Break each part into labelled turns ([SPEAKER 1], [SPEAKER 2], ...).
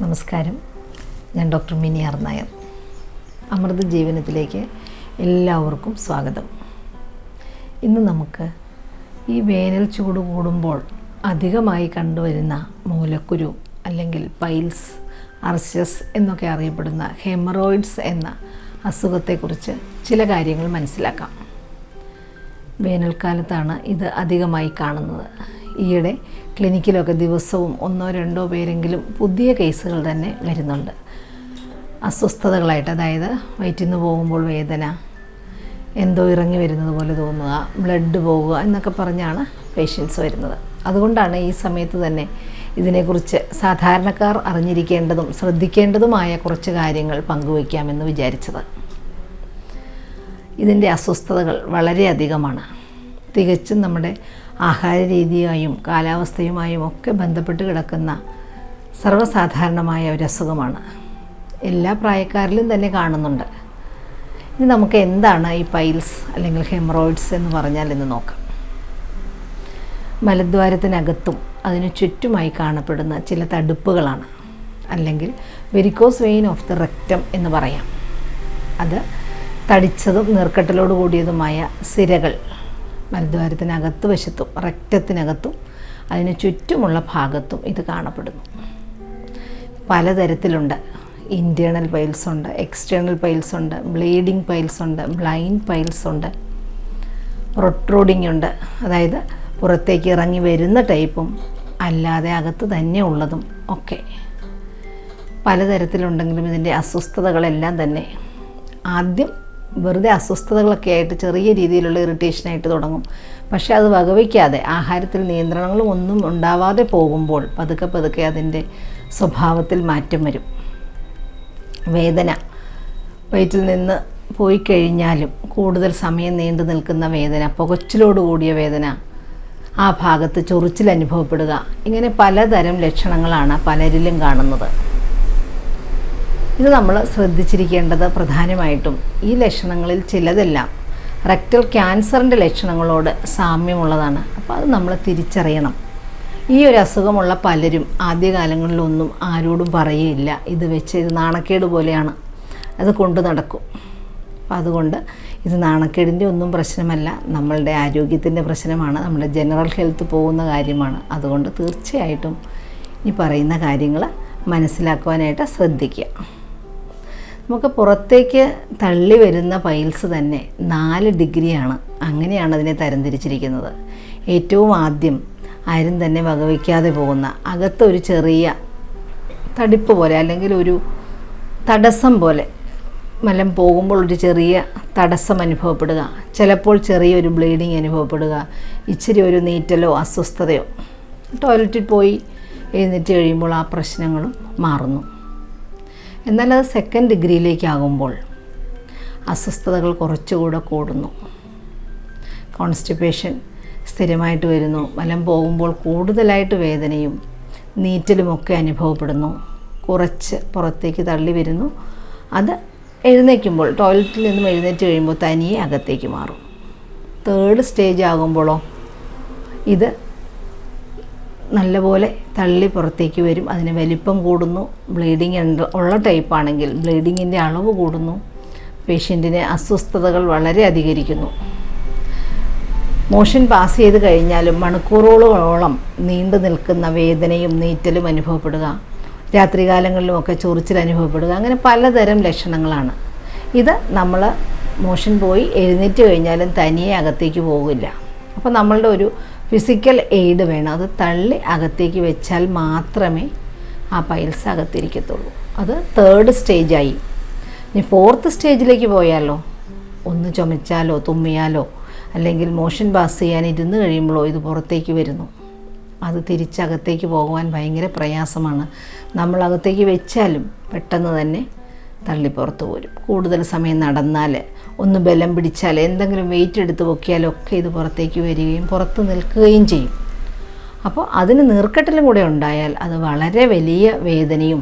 [SPEAKER 1] നമസ്കാരം. ഞാൻ doctor Mini R Nair. അമൃത ജീവനത്തിലേക്ക് എല്ലാവർക്കും സ്വാഗതം. ഇന്ന് നമുക്ക് ഈ വേനൽ ചൂട് കൂടുമ്പോൾ അധികമായി കണ്ടുവരുന്ന മൂലക്കുരു അല്ലെങ്കിൽ പൈൽസ് അർശസ് എന്നൊക്കെ അറിയപ്പെടുന്ന ഹെമറോയിഡ്സ് എന്ന അസുഖത്തെക്കുറിച്ച് ചില കാര്യങ്ങൾ മനസ്സിലാക്കാം. വേനൽക്കാലത്താണ് ഇത് അധികമായി കാണുന്നത്. ഈയിടെ ക്ലിനിക്കിലൊക്കെ ദിവസവും ഒന്നോ രണ്ടോ പേരെങ്കിലും പുതിയ കേസുകൾ തന്നെ വരുന്നുണ്ട്. അസ്വസ്ഥതകളായിട്ട് അതായത് വയറ്റിൽ നിന്ന് പോകുമ്പോൾ വേദന എന്തോ ഇറങ്ങി വരുന്നത് പോലെ തോന്നുക ബ്ലഡ് പോവുക എന്നൊക്കെ പറഞ്ഞാണ് പേഷ്യൻസ് വരുന്നത്. അതുകൊണ്ടാണ് ഈ സമയത്ത് തന്നെ ഇതിനെക്കുറിച്ച് സാധാരണക്കാർ അറിഞ്ഞിരിക്കേണ്ടതും ശ്രദ്ധിക്കേണ്ടതുമായ കുറച്ച് കാര്യങ്ങൾ പങ്കുവയ്ക്കാമെന്ന് വിചാരിച്ചത്. ഇതിന്റെ അസ്വസ്ഥതകൾ വളരെയധികമാണ്. തികച്ചും നമ്മുടെ ആഹാര രീതിയായും കാലാവസ്ഥയുമായും ഒക്കെ ബന്ധപ്പെട്ട് കിടക്കുന്ന സർവസാധാരണമായ ഒരു അസുഖമാണ്. എല്ലാ പ്രായക്കാരിലും തന്നെ കാണുന്നുണ്ട്. ഇനി നമുക്ക് എന്താണ് ഈ പൈൽസ് അല്ലെങ്കിൽ ഹെമറോയിഡ്സ് എന്ന് പറഞ്ഞാൽ എന്ന് നോക്കാം. മലദ്വാരത്തിനകത്തും അതിനു ചുറ്റുമായി കാണപ്പെടുന്ന ചില തടുപ്പുകളാണ്. അല്ലെങ്കിൽ varicose vein of the rectum എന്ന് പറയാം. അത് തടിച്ചതും നീർക്കെട്ടലോട് കൂടിയതുമായ സിരകൾ മലദ്വാരത്തിനകത്ത് വശത്തും റക്റ്റത്തിനകത്തും അതിന് ചുറ്റുമുള്ള ഭാഗത്തും ഇത് കാണപ്പെടുന്നു. പലതരത്തിലുണ്ട്. ഇന്റേർണൽ പൈൽസ് ഉണ്ട് എക്സ്റ്റേണൽ പൈൽസ് ഉണ്ട് ബ്ലീഡിങ് പൈൽസ് ഉണ്ട് ബ്ലൈൻഡ് പൈൽസ് ഉണ്ട് റൊട്രോഡിങ് ഉണ്ട്. അതായത് പുറത്തേക്ക് ഇറങ്ങി വരുന്ന ടൈപ്പും അല്ലാതെ അകത്ത് തന്നെ ഉള്ളതും ഒക്കെ. പലതരത്തിലുണ്ടെങ്കിലും ഇതിന്റെ അസ്വസ്ഥതകളെല്ലാം തന്നെ. ആദ്യം വെറുതെ അസ്വസ്ഥതകളൊക്കെ ആയിട്ട് ചെറിയ രീതിയിലുള്ള ഇറിറ്റേഷനായിട്ട് തുടങ്ങും. പക്ഷെ അത് വകവയ്ക്കാതെ ആഹാരത്തിൽ നിയന്ത്രണങ്ങളും ഒന്നും ഉണ്ടാവാതെ പോകുമ്പോൾ പതുക്കെ പതുക്കെ അതിന്റെ സ്വഭാവത്തിൽ മാറ്റം വരും. വേദന. വയറ്റിൽ നിന്ന് പോയി കഴിഞ്ഞാലും കൂടുതൽ സമയം നീണ്ടു നിൽക്കുന്ന വേദന പുകച്ചിലോട് കൂടിയ വേദന ആ ഭാഗത്ത് ചൊറിച്ചിൽ അനുഭവപ്പെടുക ഇങ്ങനെ പലതരം ലക്ഷണങ്ങളാണ് പലരിലും കാണുന്നത്. ഇത് നമ്മൾ ശ്രദ്ധിച്ചിരിക്കേണ്ടത് പ്രധാനമായിട്ടും ഈ ലക്ഷണങ്ങളിൽ ചിലതെല്ലാം റെക്ടൽ ക്യാൻസറിന്റെ ലക്ഷണങ്ങളോട് സാമ്യമുള്ളതാണ്. അപ്പോൾ അത് നമ്മൾ തിരിച്ചറിയണം. ഈ ഒരു അസുഖമുള്ള പലരും ആദ്യകാലങ്ങളിലൊന്നും ആരോടും പറയുകയില്ല ഇത് വെച്ച് ഇത് നാണക്കേട് പോലെയാണ്. അത് കൊണ്ടു നടക്കും. അപ്പോൾ അതുകൊണ്ട് ഇത് നാണക്കേടിന്റെ ഒന്നും പ്രശ്നമല്ല. നമ്മളുടെ ആരോഗ്യത്തിന്റെ പ്രശ്നമാണ്. നമ്മുടെ ജനറൽ ഹെൽത്ത് പോകുന്ന കാര്യമാണ്. അതുകൊണ്ട് തീർച്ചയായിട്ടും ഈ പറയുന്ന കാര്യങ്ങൾ മനസ്സിലാക്കുവാനായിട്ട് ശ്രദ്ധിക്കുക. നമുക്ക് പുറത്തേക്ക് തള്ളി വരുന്ന പൈൽസ് തന്നെ നാല് ഡിഗ്രിയാണ് അങ്ങനെയാണ് അതിനെ തരംതിരിച്ചിരിക്കുന്നത്. ഏറ്റവും ആദ്യം ആരും തന്നെ വകവയ്ക്കാതെ പോകുന്ന അകത്തൊരു ചെറിയ തടിപ്പ് പോലെ അല്ലെങ്കിൽ ഒരു തടസ്സം പോലെ മലം പോകുമ്പോൾ ഒരു ചെറിയ തടസ്സം അനുഭവപ്പെടുക. ചിലപ്പോൾ ചെറിയൊരു ബ്ലീഡിങ് അനുഭവപ്പെടുക. ഇച്ചിരി ഒരു നീറ്റലോ അസ്വസ്ഥതയോ ടോയ്ലറ്റിൽ പോയി എഴുന്നേറ്റ് കഴിയുമ്പോൾ ആ പ്രശ്നങ്ങളും മാറുന്നു. എന്നാൽ അത് സെക്കൻഡ് ഡിഗ്രിയിലേക്കാകുമ്പോൾ അസ്വസ്ഥതകൾ കുറച്ചുകൂടെ കൂടുന്നു. കോൺസ്റ്റിപ്പേഷൻ സ്ഥിരമായിട്ട് വരുന്നു. മലം പോകുമ്പോൾ കൂടുതലായിട്ട് വേദനയും നീറ്റലുമൊക്കെ അനുഭവപ്പെടുന്നു. കുറച്ച് പുറത്തേക്ക് തള്ളി വരുന്നു. അത് എഴുന്നേൽക്കുമ്പോൾ ടോയ്ലറ്റിൽ നിന്നും എഴുന്നേറ്റ് കഴിയുമ്പോൾ തനിയെ അകത്തേക്ക് മാറും. തേർഡ് സ്റ്റേജ് ആകുമ്പോഴോ ഇത് നല്ലപോലെ തള്ളി പുറത്തേക്ക് വരും. അതിന് വലിപ്പം കൂടുന്നു. ബ്ലീഡിങ് ഉള്ള ടൈപ്പാണെങ്കിൽ ബ്ലീഡിങ്ങിന്റെ അളവ് കൂടുന്നു. പേഷ്യന്റിന് അസ്വസ്ഥതകൾ വളരെ അധികരിക്കുന്നു. മോഷൻ പാസ് ചെയ്ത് കഴിഞ്ഞാലും മണിക്കൂറുകളോളം നീണ്ടു നിൽക്കുന്ന വേദനയും നീറ്റലും അനുഭവപ്പെടുക. രാത്രികാലങ്ങളിലുമൊക്കെ ചൊറിച്ചിൽ അനുഭവപ്പെടുക. അങ്ങനെ പലതരം ലക്ഷണങ്ങളാണ്. ഇത് നമ്മൾ മോഷൻ പോയി എഴുന്നേറ്റ് കഴിഞ്ഞാലും തനിയെ അകത്തേക്ക് പോകില്ല അപ്പോൾ നമ്മളുടെ ഒരു ഫിസിക്കൽ എയ്ഡ് വേണം. അത് തള്ളി അകത്തേക്ക് വെച്ചാൽ മാത്രമേ ആ പൈൽസ് അകത്തിരിക്കത്തുള്ളൂ. അത് തേർഡ് സ്റ്റേജായി ഇനി ഫോർത്ത് സ്റ്റേജിലേക്ക് പോയാലോ? ഒന്ന് ചുമച്ചാലോ തുമ്മിയാലോ അല്ലെങ്കിൽ മോഷൻ പാസ് ചെയ്യാൻ ഇരുന്ന് കഴിയുമ്പോഴോ ഇത് പുറത്തേക്ക് വരുന്നു. അത് തിരിച്ചകത്തേക്ക് പോകുവാൻ ഭയങ്കര പ്രയാസമാണ്. നമ്മൾ അകത്തേക്ക് വെച്ചാലും പെട്ടെന്ന് തന്നെ തള്ളി പുറത്ത് പോരും. കൂടുതൽ സമയം നടന്നാൽ ഒന്ന് ബലം പിടിച്ചാൽ എന്തെങ്കിലും വെയിറ്റ് എടുത്ത് പൊക്കിയാലൊക്കെ ഇത് പുറത്തേക്ക് വരികയും പുറത്ത് നിൽക്കുകയും ചെയ്യും. അപ്പോൾ അതിന് നീർക്കെട്ടലും കൂടെ ഉണ്ടായാൽ അത് വളരെ വലിയ വേദനയും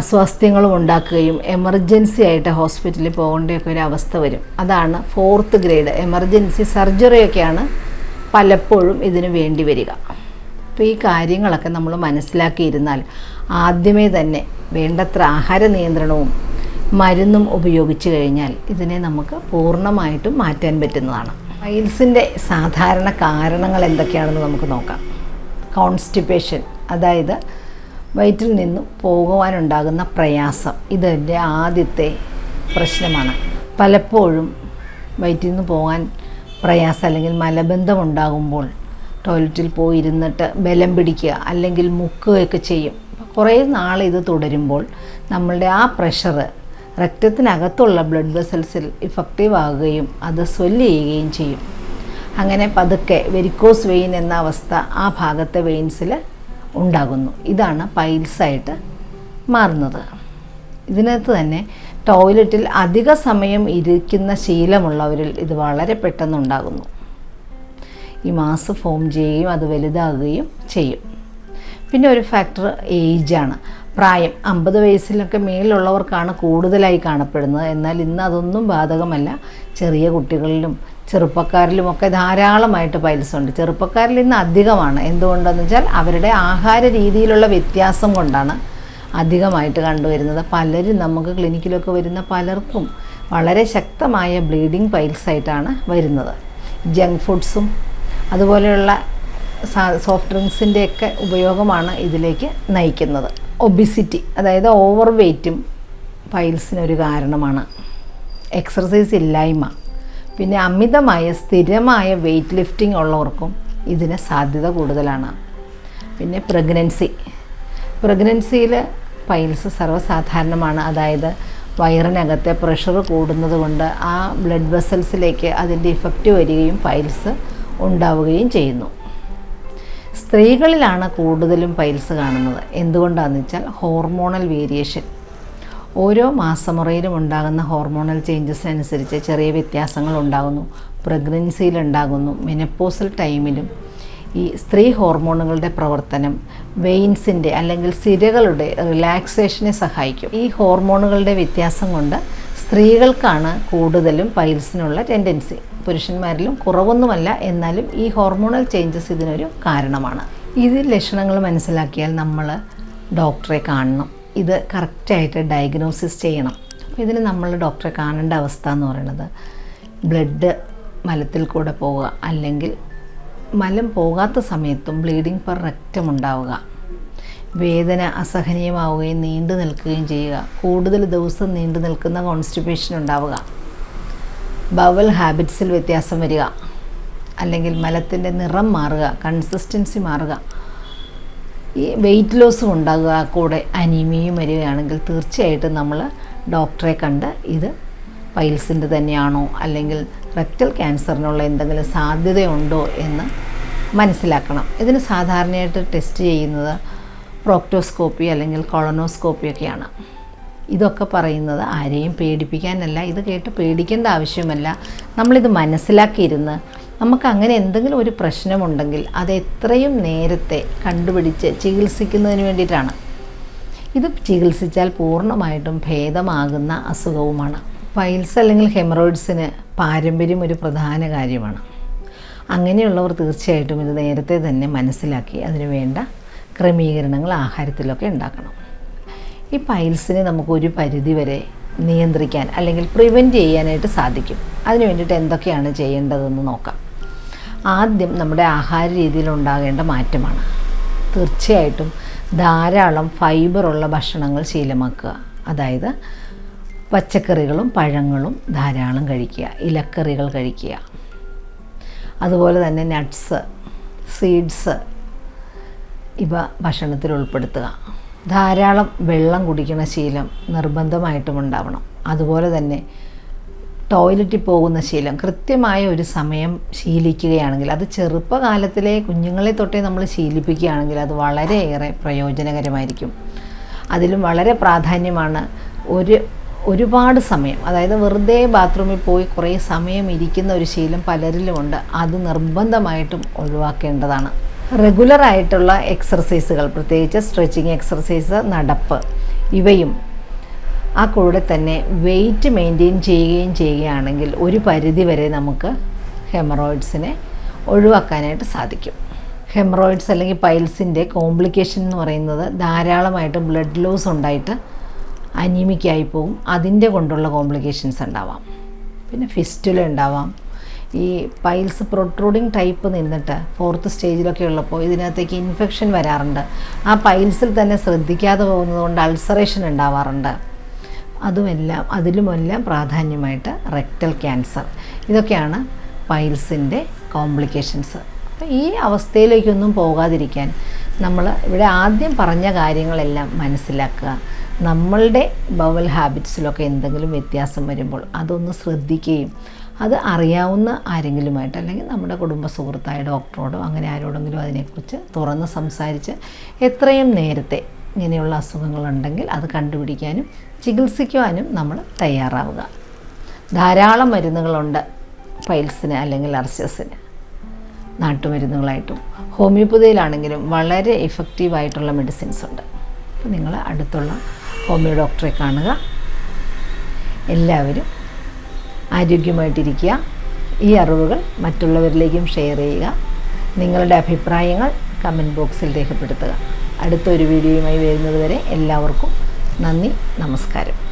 [SPEAKER 1] അസ്വാസ്ഥ്യങ്ങളും ഉണ്ടാക്കുകയും എമർജൻസി ആയിട്ട് ഹോസ്പിറ്റലിൽ പോകേണ്ടയൊക്കെ ഒരു അവസ്ഥ വരും. അതാണ് ഫോർത്ത് ഗ്രേഡ് എമർജൻസി സർജറിയൊക്കെയാണ് പലപ്പോഴും ഇതിന് വേണ്ടി വരിക. അപ്പോൾ ഈ കാര്യങ്ങളൊക്കെ നമ്മൾ മനസ്സിലാക്കിയിരുന്നാൽ ആദ്യമേ തന്നെ വേണ്ടത്ര ആഹാര നിയന്ത്രണവും മരുന്നും ഉപയോഗിച്ച് കഴിഞ്ഞാൽ ഇതിനെ നമുക്ക് പൂർണമായിട്ടും മാറ്റാൻ പറ്റുന്നതാണ്. പൈൽസിന്റെ സാധാരണ കാരണങ്ങൾ എന്തൊക്കെയാണെന്ന് നമുക്ക് നോക്കാം. കോൺസ്റ്റിപ്പേഷൻ അതായത് വയറ്റിൽ നിന്നും പോകുവാനുണ്ടാകുന്ന പ്രയാസം ഇതിന്റെ ആദ്യത്തെ പ്രശ്നമാണ്. പലപ്പോഴും വയറ്റിൽ നിന്ന് പോകാൻ പ്രയാസം അല്ലെങ്കിൽ മലബന്ധം ഉണ്ടാകുമ്പോൾ ടോയ്ലറ്റിൽ പോയി ഇരുന്നിട്ട് ബലം പിടിക്കുക അല്ലെങ്കിൽ മുക്കുകയൊക്കെ ചെയ്യും. കുറേ നാൾ ഇത് തുടരുമ്പോൾ നമ്മളുടെ ആ പ്രഷർ രക്തത്തിനകത്തുള്ള ബ്ലഡ് വെസൽസിൽ ഇഫക്റ്റീവ് ആകുകയും അത് സ്വെല്ല് ചെയ്യുകയും ചെയ്യും. അങ്ങനെ പതുക്കെ വെരിക്കോസ് വെയിൻ എന്ന അവസ്ഥ ആ ഭാഗത്തെ വെയിൻസിൽ ഉണ്ടാകുന്നു. ഇതാണ് പൈൽസായിട്ട് മാറുന്നത്. ഇതിനകത്ത് തന്നെ ടോയ്ലറ്റിൽ അധിക സമയം ഇരിക്കുന്ന ശീലമുള്ളവരിൽ ഇത് വളരെ പെട്ടെന്നുണ്ടാകുന്നു ഈ മാസ് ഫോം ചെയ്യുകയും അത് വലുതാകുകയും ചെയ്യും. പിന്നെ ഒരു ഫാക്ടർ ഏജാണ് പ്രായം. അമ്പത് വയസ്സിലൊക്കെ മേലുള്ളവർക്കാണ് കൂടുതലായി കാണപ്പെടുന്നത്. എന്നാൽ ഇന്ന് അതൊന്നും ബാധകമല്ല. ചെറിയ കുട്ടികളിലും ചെറുപ്പക്കാരിലും ഒക്കെ ധാരാളമായിട്ട് പൈൽസ് ഉണ്ട് ചെറുപ്പക്കാരിൽ ഇന്ന് അധികമാണ്. എന്തുകൊണ്ടെന്ന് വെച്ചാൽ അവരുടെ ആഹാര രീതിയിലുള്ള വ്യത്യാസം കൊണ്ടാണ് അധികമായിട്ട് കണ്ടുവരുന്നത്. പലരും നമുക്ക് ക്ലിനിക്കിലൊക്കെ വരുന്ന പലർക്കും വളരെ ശക്തമായ ബ്ലീഡിങ് പൈൽസ് ആയിട്ടാണ് വരുന്നത്. ജങ്ക് ഫുഡ്സും അതുപോലെയുള്ള സോഫ്റ്റ് ഡ്രിങ്ക്സിന്റെയൊക്കെ ഉപയോഗമാണ് ഇതിലേക്ക് നയിക്കുന്നത്. ഒബിസിറ്റി അതായത് ഓവർ വെയ്റ്റും പൈൽസിനൊരു കാരണമാണ്. എക്സർസൈസ് ഇല്ലായ്മ. പിന്നെ അമിതമായ സ്ഥിരമായ വെയ്റ്റ് ലിഫ്റ്റിംഗ് ഉള്ളവർക്കും ഇതിന് സാധ്യത കൂടുതലാണ്. പിന്നെ പ്രഗ്നൻസി പ്രഗ്നൻസിയിൽ പൈൽസ് സർവസാധാരണമാണ്. അതായത് വയറിനകത്തെ പ്രഷർ കൂടുന്നത് കൊണ്ട് ആ ബ്ലഡ് വെസൽസിലേക്ക് അതിന്റെ ഇഫക്റ്റ് വരികയും പൈൽസ് ഉണ്ടാവുകയും ചെയ്യുന്നു. സ്ത്രീകളിലാണ് കൂടുതലും പൈൽസ് കാണുന്നത്. എന്തുകൊണ്ടാണെന്ന് വെച്ചാൽ ഹോർമോണൽ വേരിയേഷൻ. ഓരോ മാസമുറയിലും ഉണ്ടാകുന്ന ഹോർമോണൽ ചേഞ്ചസ് അനുസരിച്ച് ചെറിയ വ്യത്യാസങ്ങൾ ഉണ്ടാകുന്നു. പ്രഗ്നൻസിയിലുണ്ടാകുന്നു മെനപ്പോസൽ ടൈമിലും ഈ സ്ത്രീ ഹോർമോണുകളുടെ പ്രവർത്തനം വെയിൻസിന്റെ അല്ലെങ്കിൽ സിരകളുടെ റിലാക്സേഷനെ സഹായിക്കും. ഈ ഹോർമോണുകളുടെ വ്യത്യാസം കൊണ്ട് സ്ത്രീകൾക്കാണ് കൂടുതലും പൈൽസിനുള്ള ടെൻഡൻസി. പുരുഷന്മാരിലും കുറവൊന്നുമല്ല എന്നാലും ഈ ഹോർമോണൽ ചേഞ്ചസ് ഇതിനൊരു കാരണമാണ്. ഇത് ലക്ഷണങ്ങൾ മനസ്സിലാക്കിയാൽ നമ്മൾ ഡോക്ടറെ കാണണം. ഇത് കറക്റ്റായിട്ട് ഡയഗ്നോസിസ് ചെയ്യണം. അപ്പോൾ ഇതിന് നമ്മൾ ഡോക്ടറെ കാണേണ്ട അവസ്ഥ എന്ന് പറയുന്നത് ബ്ലഡ് മലത്തിൽ കൂടെ പോവുക അല്ലെങ്കിൽ മലം പോകാത്ത സമയത്തും ബ്ലീഡിംഗ് പെർ റെക്റ്റം ഉണ്ടാവുക. വേദന അസഹനീയമാവുകയും നീണ്ടു നിൽക്കുകയും ചെയ്യുക. കൂടുതൽ ദിവസം നീണ്ടു നിൽക്കുന്ന കോൺസ്റ്റിപ്പേഷൻ ഉണ്ടാവുക. ബവൽ ഹാബിറ്റ്സിൽ വ്യത്യാസം വരിക. അല്ലെങ്കിൽ മലത്തിന്റെ നിറം മാറുക കൺസിസ്റ്റൻസി മാറുക. ഈ വെയിറ്റ് ലോസും ഉണ്ടാകുക. കൂടെ അനീമിയയും വരികയാണെങ്കിൽ തീർച്ചയായിട്ടും നമ്മൾ ഡോക്ടറെ കണ്ട് ഇത് പൈൽസിന്റെ തന്നെയാണോ? അല്ലെങ്കിൽ റെക്റ്റൽ ക്യാൻസറിനുള്ള എന്തെങ്കിലും സാധ്യതയുണ്ടോ എന്ന് മനസ്സിലാക്കണം. ഇതിന് സാധാരണയായിട്ട് ടെസ്റ്റ് ചെയ്യുന്നത് പ്രോക്ടോസ്കോപ്പി അല്ലെങ്കിൽ കൊളനോസ്കോപ്പി ഒക്കെയാണ് ഇതൊക്കെ പറയുന്നത് ആരെയും പേടിപ്പിക്കാനല്ല ഇത് കേട്ട് പേടിക്കേണ്ട ആവശ്യമല്ല. നമ്മളിത് മനസ്സിലാക്കിയിരുന്ന് നമുക്ക് അങ്ങനെ എന്തെങ്കിലും ഒരു പ്രശ്നമുണ്ടെങ്കിൽ അത് എത്രയും നേരത്തെ കണ്ടുപിടിച്ച് ചികിത്സിക്കുന്നതിന് വേണ്ടിയിട്ടാണ്. ഇത് ചികിത്സിച്ചാൽ പൂർണമായിട്ടും ഭേദമാകുന്ന അസുഖവുമാണ്. പൈൽസ് അല്ലെങ്കിൽ ഹെമറോയിഡ്സിന് പാരമ്പര്യം ഒരു പ്രധാന കാര്യമാണ്. അങ്ങനെയുള്ളവർ തീർച്ചയായിട്ടും ഇത് നേരത്തെ തന്നെ മനസ്സിലാക്കി. അതിന് വേണ്ട ക്രമീകരണങ്ങൾ ആഹാരത്തിലൊക്കെ ഉണ്ടാക്കണം. ഈ പൈൽസിനെ നമുക്ക് ഒരു പരിധി വരെ നിയന്ത്രിക്കാൻ അല്ലെങ്കിൽ പ്രിവെന്റ് ചെയ്യാനായിട്ട് സാധിക്കും. അതിന് വേണ്ടിയിട്ട് എന്തൊക്കെയാണ് ചെയ്യേണ്ടതെന്ന് നോക്കാം. ആദ്യം നമ്മുടെ ആഹാര രീതിയിൽ ഉണ്ടാകേണ്ട മാറ്റമാണ്. തീർച്ചയായിട്ടും ധാരാളം ഫൈബറുള്ള ഭക്ഷണങ്ങൾ ശീലമാക്കുക. അതായത് പച്ചക്കറികളും പഴങ്ങളും ധാരാളം കഴിക്കുക ഇലക്കറികൾ കഴിക്കുക. അതുപോലെ തന്നെ നട്ട്സ് സീഡ്സ് ഇവ ഭക്ഷണത്തിൽ ഉൾപ്പെടുത്തുക. ധാരാളം വെള്ളം കുടിക്കുന്ന ശീലം നിർബന്ധമായിട്ടും ഉണ്ടാവണം. അതുപോലെ തന്നെ ടോയ്ലറ്റിൽ പോകുന്ന ശീലം കൃത്യമായ ഒരു സമയം ശീലിക്കുകയാണെങ്കിൽ അത് ചെറുപ്പകാലത്തിലെ കുഞ്ഞുങ്ങളെ തൊട്ടേ നമ്മൾ ശീലിപ്പിക്കുകയാണെങ്കിൽ അത് വളരെയേറെ പ്രയോജനകരമായിരിക്കും. അതിലും വളരെ പ്രാധാന്യമാണ് ഒരു ഒരുപാട് സമയം. അതായത് വെറുതെ ബാത്റൂമിൽ പോയി കുറേ സമയം ഇരിക്കുന്ന ഒരു ശീലം പലരിലുമുണ്ട്. അത് നിർബന്ധമായിട്ടും ഒഴിവാക്കേണ്ടതാണ്. റെഗുലർ ആയിട്ടുള്ള എക്സർസൈസുകൾ പ്രത്യേകിച്ച് സ്ട്രെച്ചിങ് എക്സർസൈസ് നടപ്പ് ഇവയും ആ കൂടെ തന്നെ വെയിറ്റ് മെയിന്റെയിൻ ചെയ്യുകയും ചെയ്യുകയാണെങ്കിൽ ഒരു പരിധി വരെ നമുക്ക് ഹെമറോയിഡ്സിനെ ഒഴിവാക്കാനായിട്ട് സാധിക്കും. ഹെമറോയിഡ്സ് അല്ലെങ്കിൽ പൈൽസിന്റെ കോംപ്ലിക്കേഷൻ എന്ന് പറയുന്നത് ധാരാളമായിട്ട് ബ്ലഡ് ലോസ് ഉണ്ടായിട്ട് അനീമിക്കായി പോവും. അതിന്റെ കൊണ്ടുള്ള കോംപ്ലിക്കേഷൻസ് ഉണ്ടാവാം. പിന്നെ ഫിസ്റ്റുല ഉണ്ടാവാം. ഈ പൈൽസ് പ്രൊട്രൂഡിങ് ടൈപ്പ് നിന്നിട്ട് ഫോർത്ത് സ്റ്റേജിലൊക്കെ ഉള്ളപ്പോൾ ഇതിനകത്തേക്ക് ഇൻഫെക്ഷൻ വരാറുണ്ട്. ആ പൈൽസിൽ തന്നെ ശ്രദ്ധിക്കാതെ പോകുന്നതുകൊണ്ട് അൾസറേഷൻ ഉണ്ടാവാറുണ്ട്. അതുമെല്ലാം അതിലുമെല്ലാം പ്രാധാന്യമായിട്ട് റെക്ടൽ ക്യാൻസർ ഇതൊക്കെയാണ് പൈൽസിന്റെ കോംപ്ലിക്കേഷൻസ് അപ്പം ഈ അവസ്ഥയിലേക്കൊന്നും പോകാതിരിക്കാൻ നമ്മൾ ഇവിടെ ആദ്യം പറഞ്ഞ കാര്യങ്ങളെല്ലാം മനസ്സിലാക്കുക. നമ്മളുടെ ബവൽ ഹാബിറ്റ്സിലൊക്കെ എന്തെങ്കിലും വ്യത്യാസം വരുമ്പോൾ അതൊന്ന് ശ്രദ്ധിക്കുകയും അത് അറിയാവുന്ന ആരെങ്കിലുമായിട്ട് അല്ലെങ്കിൽ നമ്മുടെ കുടുംബ സുഹൃത്തായ ഡോക്ടറോടോ അങ്ങനെ ആരോടെങ്കിലും അതിനെക്കുറിച്ച് തുറന്ന് സംസാരിച്ച് എത്രയും നേരത്തെ ഇങ്ങനെയുള്ള അസുഖങ്ങളുണ്ടെങ്കിൽ അത് കണ്ടുപിടിക്കാനും ചികിത്സിക്കുവാനും നമ്മൾ തയ്യാറാവുക. ധാരാളം മരുന്നുകളുണ്ട് പൈൽസിന് അല്ലെങ്കിൽ അർസ്യസിന് നാട്ടുമരുന്നുകളായിട്ടും ഹോമിയോപ്പതിയിലാണെങ്കിലും വളരെ ഇഫക്റ്റീവായിട്ടുള്ള മെഡിസിൻസ് ഉണ്ട്. അപ്പോൾ നിങ്ങൾ അടുത്തുള്ള ഹോമിയോ ഡോക്ടറെ കാണുക. എല്ലാവരും ആരോഗ്യമായിട്ടിരിക്കുക. ഈ അറിവുകൾ മറ്റുള്ളവരിലേക്കും ഷെയർ ചെയ്യുക. നിങ്ങളുടെ അഭിപ്രായങ്ങൾ കമന്റ് ബോക്സിൽ രേഖപ്പെടുത്തുക. അടുത്തൊരു വീഡിയോയുമായി വരുന്നതുവരെ എല്ലാവർക്കും നന്ദി നമസ്കാരം.